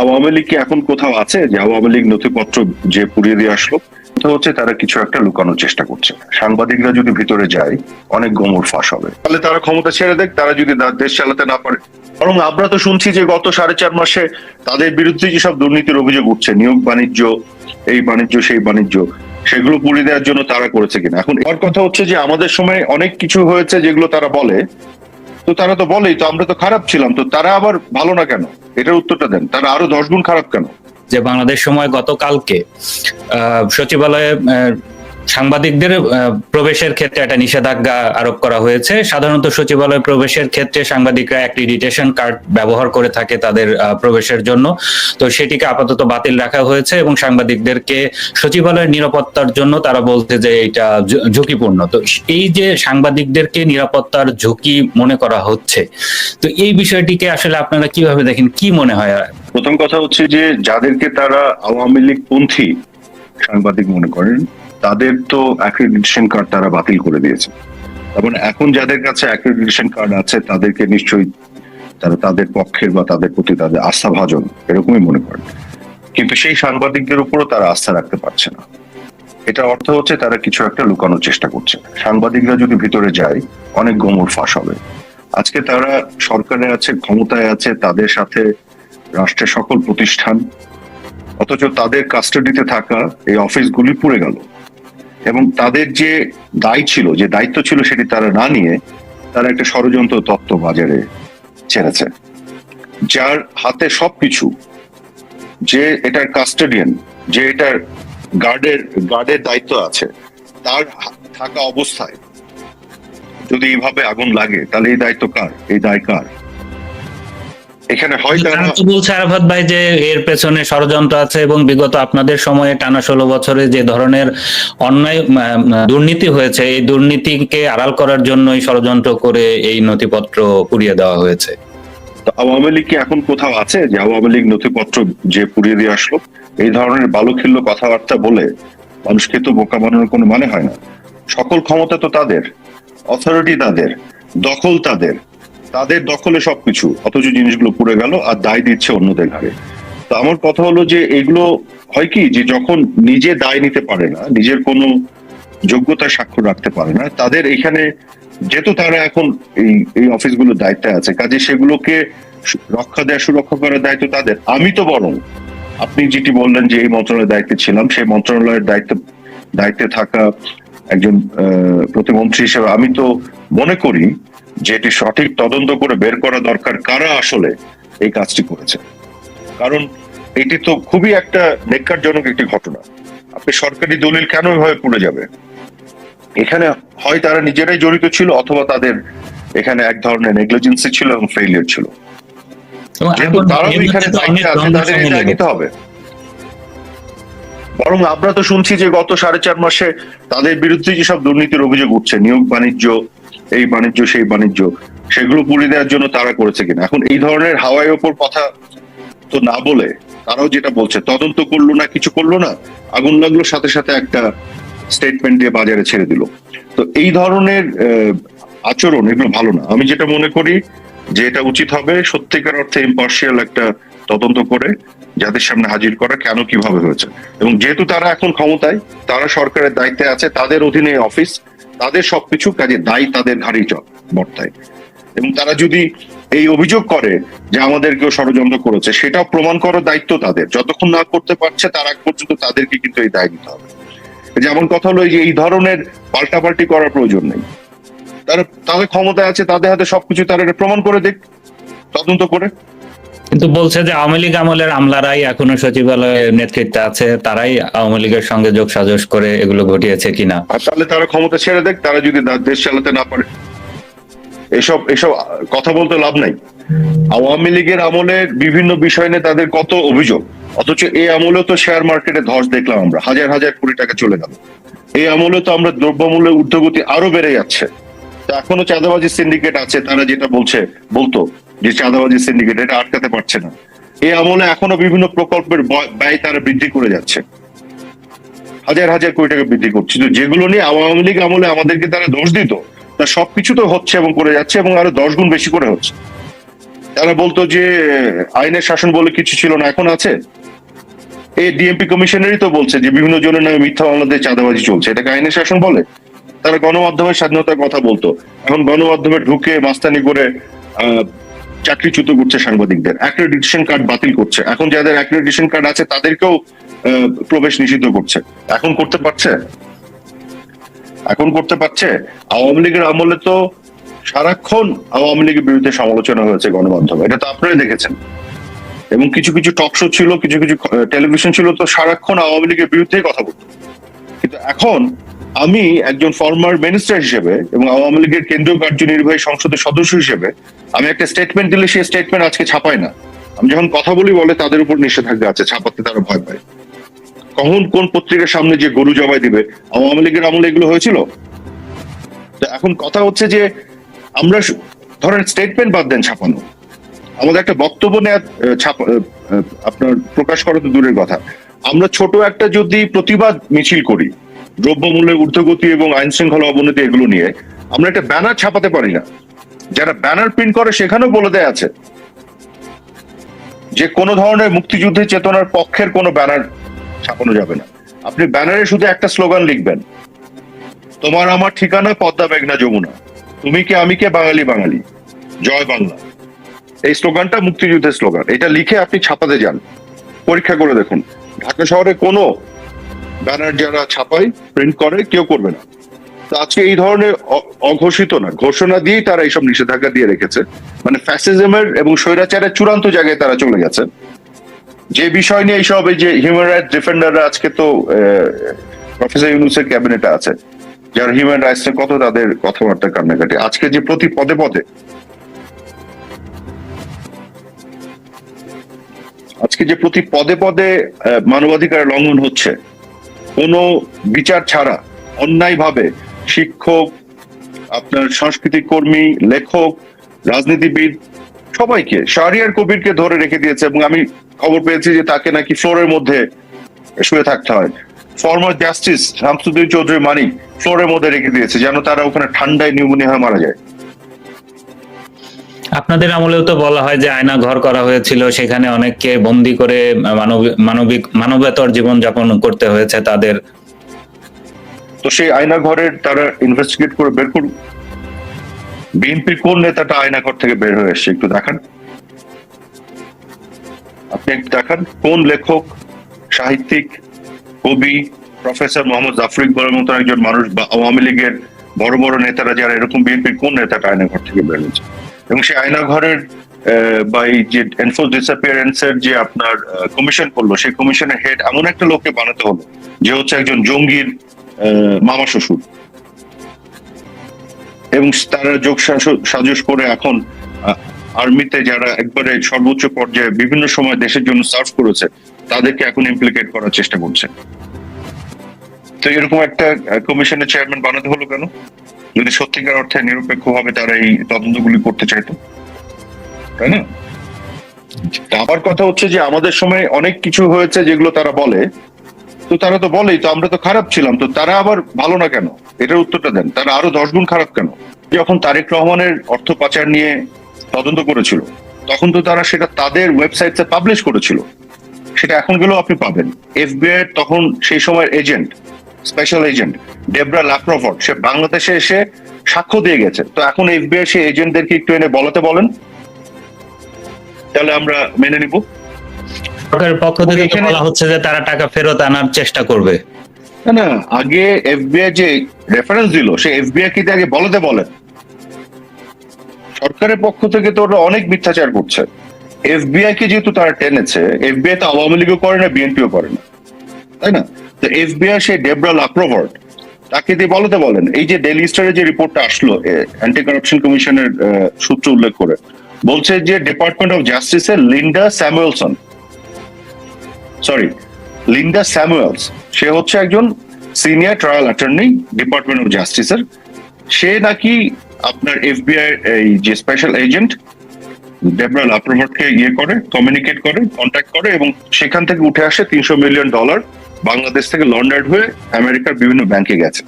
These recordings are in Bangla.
আওয়ামী লীগ কি এখন কোথাও আছে? যে আওয়ামী লীগ নথিপত্র যে পুড়িয়ে দিয়ে আসলো হচ্ছে তারা কিছু একটা লুকানোর চেষ্টা করছে। সাংবাদিকরা যদি ভিতরে যায়, অনেক গোমর ফাঁস হবে। তাহলে তারা ক্ষমতা ছেড়ে দেখ, তারা যদি দেশ চালাতে না পারে। বরং আমরা তো শুনছি যে গত সাড়ে চার মাসে তাদের বিরুদ্ধে যেসব দুর্নীতির অভিযোগ উঠছে, নিয়োগ বাণিজ্য, এই বাণিজ্য, সেই বাণিজ্য, সেগুলো পুড়িয়ে দেওয়ার জন্য তারা করেছে কিনা? এখন এর কথা হচ্ছে যে আমাদের সময় অনেক কিছু হয়েছে যেগুলো তারা বলে। তো তারা তো বলেই, তো আমরা তো খারাপ ছিলাম, তো তারা আবার ভালো না কেন? এটার উত্তরটা দেন। তারা আরও দশ গুণ খারাপ কেন? যে বাংলাদেশ সময় গতকালকে সচিবালয়ে সাংবাদিকদের প্রবেশের ক্ষেত্রে একটা নিষেধাজ্ঞা আরোপ করা হয়েছে। সাধারণত সচিবালয়ে প্রবেশের ক্ষেত্রে সাংবাদিকরা অ্যাক্রিডিটেশন কার্ড ব্যবহার করে থাকে তাদের প্রবেশের জন্য। তো সেটিকে আপাতত বাতিল রাখা হয়েছে এবং সাংবাদিকদেরকে সচিবালয়ের নিরাপত্তার জন্য তারা বলছে যে এটা ঝুঁকিপূর্ণ। তো এই যে সাংবাদিকদেরকে নিরাপত্তার ঝুঁকি মনে করা হচ্ছে, তো এই বিষয়টিকে আসলে আপনারা কীভাবে দেখেন? কি মনে হয়? প্রথম কথা হচ্ছে যে যাদেরকে তারা আওয়ামী লীগ পন্থী সাংবাদিক মনে করেন তাদের তো অ্যাক্রিডিটেশন কার্ড তারা বাতিল করে দিয়েছে। এবং এখন যাদের কাছে অ্যাক্রিডিটেশন কার্ড আছে, তাদেরকে নিশ্চয়ই তারা তাদের পক্ষের বা তাদের প্রতি তাদের আস্থা ভাজন এরকমই মনে করেন। কিন্তু সেই সাংবাদিকদের উপরও তারা আস্থা রাখতে পারছে না। এটা অর্থ হচ্ছে তারা কিছু একটা লুকানোর চেষ্টা করছে। সাংবাদিকরা যদি ভিতরে যায়, অনেক গোমর ফাঁস হবে। আজকে তারা সরকারে আছে, ক্ষমতায় আছে, তাদের সাথে রাষ্ট্রের সকল প্রতিষ্ঠান, অথচ তাদের কাস্টাডিতে থাকা এই অফিসগুলি পুড়ে গেল। এবং তাদের যে দায় ছিল, যে দায়িত্ব ছিল সেটি তারা না নিয়ে তারা একটা ষড়যন্ত্র তত্ত্ব বাজারে ছেড়েছে, যার হাতে সবকিছু, যে এটার কাস্টাডিয়ান যে এটার গার্ডের গার্ডের দায়িত্ব আছে, তার থাকা অবস্থায় যদি এইভাবে আগুন লাগে, তাহলে এই দায়িত্ব কার? এই দায় কার? এখানে হয় তারা তো বলছে আরাফাত ভাই যে এর পেছনে ষড়যন্ত্র আছে এবং বিগত আপনাদের সময়ে টানা ষোলো বছরে যে ধরনের অন্যায় দুর্নীতি হয়েছে এই দুর্নীতিকে আড়াল করার জন্যই ষড়যন্ত্র করে এই নথিপত্র পুড়িয়ে দেওয়া হয়েছে। আওয়ামী লীগ কি এখন কোথাও আছে যে আওয়ামী লীগ নথিপত্র যে পুড়িয়ে দিয়ে আসলো? এই ধরনের বালুখিল্য কথাবার্তা বলে মানুষকে তো বোকা বানানোর কোনো মানে হয় না। সকল ক্ষমতা তো তাদের অথরিটি তাদের দখল তাদের। তাদের দখলে সবকিছু, অথচ জিনিসগুলো পুড়ে গেল আর দায় দিচ্ছে অন্যদের ঘাড়ে। তো আমার কথা হলো যে এগুলো হয় কি, যে যখন নিজে দায় নিতে পারে না, নিজের কোনো যোগ্যতার স্বাক্ষর রাখতে পারে না, তাদের এখানে যেহেতু তারা এখন এই এই অফিসগুলোর দায়িত্বে আছে, কাজে সেগুলোকে রক্ষা দেওয়া সুরক্ষা করার দায়িত্ব তাদের। আমি তো বরং, আপনি যেটি বললেন যে এই মন্ত্রণালয়ের দায়িত্বে ছিলাম, সেই মন্ত্রণালয়ের দায়িত্ব, দায়িত্বে থাকা একজন প্রতিমন্ত্রী হিসেবে আমি তো মনে করি যে এটি সঠিক তদন্ত করে বের করা দরকার কারা আসলে এই কাজটি করেছে। কারণ এটি তো খুবই একটা নেককারজনক একটি ঘটনা। আপনি সরকারি দলিল কেন এভাবে পুড়ে যাবে? এখানে হয় তারা নিজেরাই জড়িত ছিল অথবা তাদের এখানে এক ধরনের নেগলিজেন্সি ছিল এবং ফেইলিয়ার ছিল। যেহেতু তারাও এখানে মধ্যে তো অনেক দায়িত্বে আছে দ্বন্দ্ব তাদের দায় নিতে হবে। বরং আমরা তো শুনছি যে গত সাড়ে চার মাসে তাদের বিরুদ্ধে যেসব দুর্নীতির অভিযোগ উঠছে নিয়োগ বাণিজ্য এই বাণিজ্য, সেই বাণিজ্য, সেগুলো পুড়িয়ে দেওয়ার জন্য তারা করেছে কিনা? এখন এই ধরনের হাওয়াই ওপর কথা তো না বলে তারাও যেটা বলছে, তদন্ত করল না, কিছু করল না, আগুন লাগল, সাথে সাথে একটা স্টেটমেন্ট দিয়ে বাজারে ছেড়ে দিল। তো এই ধরনের আচরণ এগুলো ভালো না। আমি যেটা মনে করি যে এটা উচিত হবে সত্যিকার অর্থে ইম্পার্শিয়াল একটা তদন্ত করে, যাদের সামনে হাজির করা কেন, কীভাবে হয়েছে। এবং যেহেতু তারা এখন ক্ষমতায়, তারা সরকারের দায়িত্বে আছে, তাদের অধীনে অফিস তাদের সবকিছু কাজে দায়ী তাদের ঘাড়েই চ- বর্তায়। এবং তারা যদি এই অভিযোগ করে যে আমাদের কেউ ষড়যন্ত্র করেছে, সেটাও প্রমাণ করার দায়িত্ব তাদের। যতক্ষণ না করতে পারছে, তার আগ পর্যন্ত তাদেরকে কিন্তু এই দায় নিতে হবে। যেমন কথা হলো যে এই ধরনের পাল্টাপাল্টি করার প্রয়োজন নেই। তারা তাদের ক্ষমতায় আছে, তাদের হাতে সবকিছু, তারা প্রমাণ করে দেখ, তদন্ত করে। কিন্তু বলছে যে আওয়ামী লীগ আমলের আমলারাই এখনও সচিবালয়ে নেতৃত্বে আছে, তারাই আওয়ামী লীগের সঙ্গে যোগ সাজস করে এগুলো ঘটিয়েছে কিনা? তাহলে তারা ক্ষমতা ছেড়ে দেখ, তারা যদি দেশ চালাতে না পারে। এসব এসব কথা বলতে লাভ নাই। আওয়ামী লীগের আমলে বিভিন্ন বিষয় নিয়ে তাদের কত অভিযোগ? অথচ এই আমলেও তো শেয়ার মার্কেটে ধস দেখলাম আমরা, হাজার হাজার কোটি টাকা চলে গেল। এই আমলে তো আমরা দ্রব্যমূল্যের ঊর্ধ্বগতি আরও বেড়ে যাচ্ছে। এখনও চাঁদাবাজি সিন্ডিকেট আছে, তারা যেটা বলছে, বলতো যে চাঁদাবাজি সিন্ডিকেট এটা আটকাতে পারছে না। এই আমলে এখনও বিভিন্ন প্রকল্পের ব্যয় তারা বৃদ্ধি করে যাচ্ছে। হাজার হাজার কোটি টাকা বৃদ্ধি করছে। তো যেগুলো নিয়ে আওয়ামী লীগ আমলে আমাদেরকে তারা দোষ দিত, তা সবকিছু তো হচ্ছে এবং করে যাচ্ছে এবং আরও দশ গুণ বেশি করে হচ্ছে। তারা বলতো যে, আইনের শাসন বলে কিছু ছিল না, এখন আছে? এই ডিএমপি কমিশনারই তো বলছে যে বিভিন্ন জনের নামে মিথ্যা মামলাতে চাঁদাবাজি চলছে। এটাকে আইনের শাসন বলে? তারা গণমাধ্যমের স্বাধীনতার কথা বলতো। এখন গণমাধ্যমে ঢুকে মাস্তানি করে চাকরিচ্যুত করছে সাংবাদিকদের। অ্যাক্রেডিটেশন কার্ড বাতিল করছে। এখন যাদের অ্যাক্রেডিটেশন কার্ড আছে, তাদেরকেও প্রবেশ নিষিদ্ধ করছে। এখন করতে পারছে? এখন করতে পারছে? আওয়ামী লীগের আমলে তো সারাক্ষণ আওয়ামী লীগের বিরুদ্ধে সমালোচনা হয়েছে গণমাধ্যমে। এটা তো আপনারা দেখেছেন। এবং কিছু কিছু টক শো ছিল, কিছু কিছু টেলিভিশন ছিল, তো সারাক্ষণ আওয়ামী লীগের বিরুদ্ধে কথা বলতো। কিন্তু এখন আমি একজন ফর্মার মিনিস্টার হিসেবে এবং আওয়ামী লীগের কেন্দ্রীয় কার্যনির্বাহী সংসদের সদস্য হিসেবে আমি একটা স্টেটমেন্ট দিলে সেই স্টেটমেন্ট আজকে ছাপায় না। আমি যখন কথা বলি বলে তাদের উপর নিষেধাজ্ঞা আছে ছাপাতে তারা ভয় পায়। কখন কোন পত্রিকার সামনে যে গরু জবাই দিবে আওয়ামী লীগের আমলে এগুলো হয়েছিল? এখন কথা হচ্ছে যে আমরা ধরেন স্টেটমেন্ট বাদ দেন ছাপানো। আমাদের একটা বক্তব্য নেওয়া আহ, আহ, আপনার প্রকাশ করা তো দূরের কথা। আমরা ছোট একটা যদি প্রতিবাদ মিছিল করি দ্রব্যমূল্যের ঊর্ধ্বগতি এবং আইন শৃঙ্খলা অবনতি এগুলো নিয়ে আমরা একটা ব্যানার ছাপাতে পারি না। যারা ব্যানার প্রিন্ট করে সেখানেও বলে দেয়া আছে যে কোনো ধরনের মুক্তিযুদ্ধের চেতনার পক্ষের কোনো ব্যানার ছাপানো যাবে না। আপনি ব্যানারে শুধু একটা স্লোগান লিখবেন, তোমার আমার ঠিকানা পদ্মা মেঘনা যমুনা, তুমি কে আমি কে বাঙালি বাঙালি, জয় বাংলা। এই স্লোগানটা মুক্তিযুদ্ধের স্লোগান। এটা লিখে আপনি ছাপাতে যান। পরীক্ষা করে দেখুন। ঢাকা শহরে কোনো ব্যানার যারা ছাপায় প্রিন্ট করে, কেউ করবে না। আজকে এই ধরনের অঘোষিত না ঘোষণা দিয়েই তারা এইসব নিষেধাজ্ঞা দিয়ে রেখেছে। মানে ফ্যাসিজমের এবং স্বৈরাচারের চূড়ান্ত জায়গায় তারা চলে গেছে। যে বিষয় নিয়ে এইসব এই যে হিউম্যান রাইটস ডিফেন্ডাররা আজকে তো প্রফেসর ইউনুসের ক্যাবিনেটে আছে, যারা হিউম্যান রাইটস এর কত তাদের কথাবার্তা কান্নাকাটি। আজকে যে প্রতি পদে পদে, আজকে যে প্রতি পদে পদে মানবাধিকার লঙ্ঘন হচ্ছে কোনো বিচার ছাড়া অন্যায়ভাবে শিক্ষক, আপনার সাংস্কৃতিক কর্মী, লেখক, রাজনীতিবিদ, সবাইকে, শাহরিয়ার কবিরকে ধরে রেখে দিয়েছে এবং আমি খবর পেয়েছি যে তাকে নাকি ফ্লোরের মধ্যে শুয়ে থাকতে হয়। ফর্মার জাস্টিস শামসুদ্দিন চৌধুরী মানিক ফ্লোরের মধ্যে রেখে দিয়েছে যেন তারা ওখানে ঠান্ডায় নিউমোনিয়া মারা যায়। আপনাদের আমলেও তো বলা হয় যে আয়না ঘর করা হয়েছিল, সেখানে অনেককে বন্দি করে মানবিক, মানবেতর জীবন যাপন করতে হয়েছে তাদের। তো সেই আয়না ঘরের তারা ইনভেস্টিগেট করে বের করুক বিএনপির কোন নেতাটা আয়না ঘর থেকে বের হয়ে এসছে একটু দেখান। আপনি একটু দেখান, কোন লেখক, সাহিত্যিক, কবি, প্রফেসর মোহাম্মদ জাফর ইকবালের মতো একজন মানুষ বা আওয়ামী লীগের বড় বড় নেতারা যারা এরকম বিএনপির কোন নেতাটা আয়না ঘর থেকে বের হয়েছে? এবং সেই আয়না ঘরের যে এনফোর্স ডিসঅ্যাপিয়ারেন্স এর যে আপনার কমিশন করল, সেই কমিশনের হেড এমন একটা লোককে বানাতে হলো, যে হচ্ছে একজন জঙ্গির মামা শ্বশুর। এবং তারা যোগ সাজ- সাজস করে এখন আর্মিতে যারা একবারে সর্বোচ্চ পর্যায়ে বিভিন্ন সময় দেশের জন্য সার্ভ করেছে, তাদেরকে এখন ইমপ্লিকেট করার চেষ্টা করছে। তো এরকম একটা কমিশনের চেয়ারম্যান বানাতে হলো কেন? যদি সত্যিকার অর্থে নিরপেক্ষভাবে তারা এই তদন্তগুলি করতে চাইতো, তাই না? আবার কথা হচ্ছে যে আমাদের সময় অনেক কিছু হয়েছে যেগুলো তারা বলে। তো তারা তো বলেই, তো আমরা তো খারাপ ছিলাম, তো তারা আবার ভালো না কেন? এটার উত্তরটা দেন। তারা আরও দশ গুণ খারাপ কেন? যখন তারেক রহমানের অর্থ পাচার নিয়ে তদন্ত করেছিল, তখন তো তারা সেটা তাদের ওয়েবসাইটে পাবলিশ করেছিল। সেটা এখন গেলেও আপনি পাবেন। এফবিআই তখন সেই সময় agent special agent Debra LaPrevotte সে বাংলাদেশে এসে সাক্ষ্য দিয়ে গেছে। তো এখন এফবিআই সে এজেন্টদেরকে একটু এনে বলাতে বলেন। তাহলে আমরা মেনে নিব। সরকারের পক্ষ থেকে বলা হচ্ছে যে তারা টাকা ফেরত আনার চেষ্টা করবে। না না আগে এফবিআই যে রেফারেন্স দিল সে এফবিআই কি আগে বলতে বলেন। সরকারের পক্ষ থেকে তো ওরা অনেক মিথ্যাচার করছে। এফবিআই কে যেহেতু তারা টেনেছে এফবিআই তো আওয়ামী লীগও করে না বিএনপিও করে না। তাই না? এফবিআই সেই ডেবরা তাকে দিয়ে বলতে বলেন, এই যে ডেলি যে রিপোর্টটা আসলো অ্যান্টি কমিশনের সূত্র উল্লেখ করে, বলছে যে ডিপার্টমেন্ট অফ জাস্টিসের Linda Samuelson sorry Linda Samuels সে হচ্ছে একজন senior trial attorney department of সে নাকি আপনার এফবিআই এই যে স্পেশাল এজেন্ট ডেবরা লাপ্রভার্টকে ইয়ে করে কমিউনিকেট করে কন্ট্যাক্ট করে এবং সেখান থেকে উঠে আসে তিনশো মিলিয়ন ডলার বাংলাদেশ থেকে লন্ডার্ড হয়ে আমেরিকার বিভিন্ন ব্যাংকে গেছে।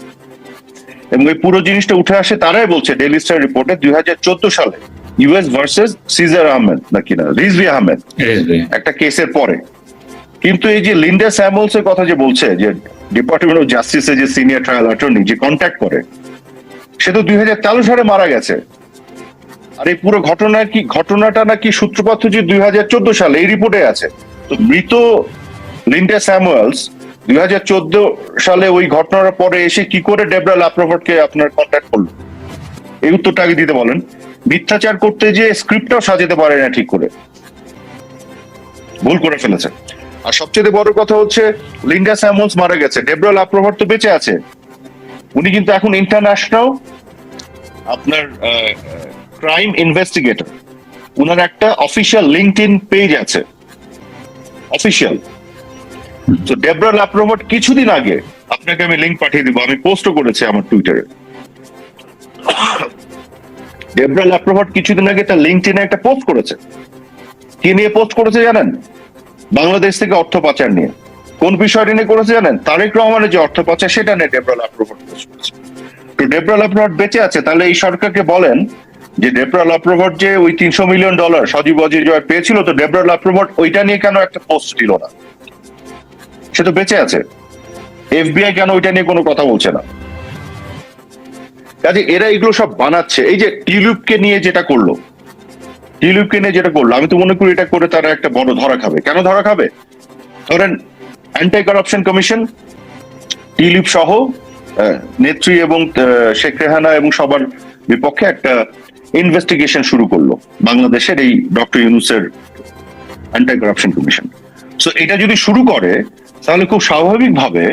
এবং এই পুরো জিনিসটা উঠে আসে তারাই বলছে ডেলি স্টার রিপোর্টে দুই সালে ইউএস ভার্সেস সিজার আহমেদ নাকি না? রিজভি আহমেদ। একটা কেসের পরে। কিন্তু এই যে লিন্ডা স্যামুলস এর কথা যে বলছে যে ডিপার্টমেন্ট অফ জাস্টিসের যে সিনিয়র ট্রায়াল অ্যাটর্নি যে কন্ট্যাক্ট করে সে তো দুই হাজার তেরো সালে মারা গেছে। আর এই পুরো ঘটনা কি ঘটনাটা নাকি সূত্রপাত হচ্ছে দুই হাজার চোদ্দ সালে এই রিপোর্টে আছে। তো মৃত লিন্ডা স্যামুয়েলস দুই হাজার চোদ্দ সালে ওই ঘটনার পরে এসে কি করে ডেবরা লাপ্রভটকে আপনার কন্ট্যাক্ট করল? এই উত্তরটা আগে দিতে বলেন। মিথ্যাচার করতে যে স্ক্রিপ্টটাও সাজাতে পারে না ঠিক করে। ভুল করে ফেলেছে আর সবচেয়ে বড় কথা হচ্ছে, লিন্ডা স্যামুলস মারা গেছে। ডেবরা লাপ্রভট তো বেঁচে আছে। উনি কিন্তু এখন ইন্টারন্যাশনাল আপনার ক্রাইম ইনভেস্টিগেটর উনার একটা অফিসিয়াল লিঙ্কড ইন পেজ আছে। অফিসিয়াল তো ডেবরা কিছুদিন আগে আপনাকে আমি লিংক পাঠিয়ে দিব। আমি পোস্টও করেছি আমার টুইটারে ডেবরা কিছুদিন আগে তার একটা পোস্ট করেছে। কি নিয়ে পোস্ট করেছে জানেন? বাংলাদেশ থেকে অর্থ পাচার নিয়ে। কোন বিষয়টি নিয়ে করেছে জানেন? তারেক রহমানের যে অর্থ পাচার, সেটা নিয়ে ডেবরা ল্যাপ্রোভট পোস্ট করেছে। তো ডেবরা ল্যাপ্রোভট বেঁচে আছে। তাহলে এই সরকারকে বলেন যে ডেবরা লাপ্রভট যে ওই তিনশো মিলিয়ন ডলার সজীব অজির জয় পেয়েছিল, তো ডেবরা লাপ্রভট ওইটা নিয়ে কেন একটা পোস্ট দিল না? সে তো বেঁচে আছে। এফবিআই কেন ওইটা নিয়ে কোনো কথা বলছে না? কাজে এরা এগুলো সব বানাচ্ছে। এই যে টিউলিপকে নিয়ে যেটা করল টিউলিপকে নিয়ে যেটা করল, আমি তো মনে করি এটা করে তারা একটা বড় ধরা খাবে। কেন ধরা খাবে? ধরেন অ্যান্টি কারাপশন কমিশন টিউলিপ সহ নেত্রী এবং শেখ রেহানা এবং সবার বিপক্ষে একটা ইনভেস্টিগেশন শুরু করল বাংলাদেশের এই ডক্টর ইউনুসের অ্যান্টি কারাপশন কমিশন সো এটা যদি শুরু করে তাহলে খুব স্বাভাবিকভাবে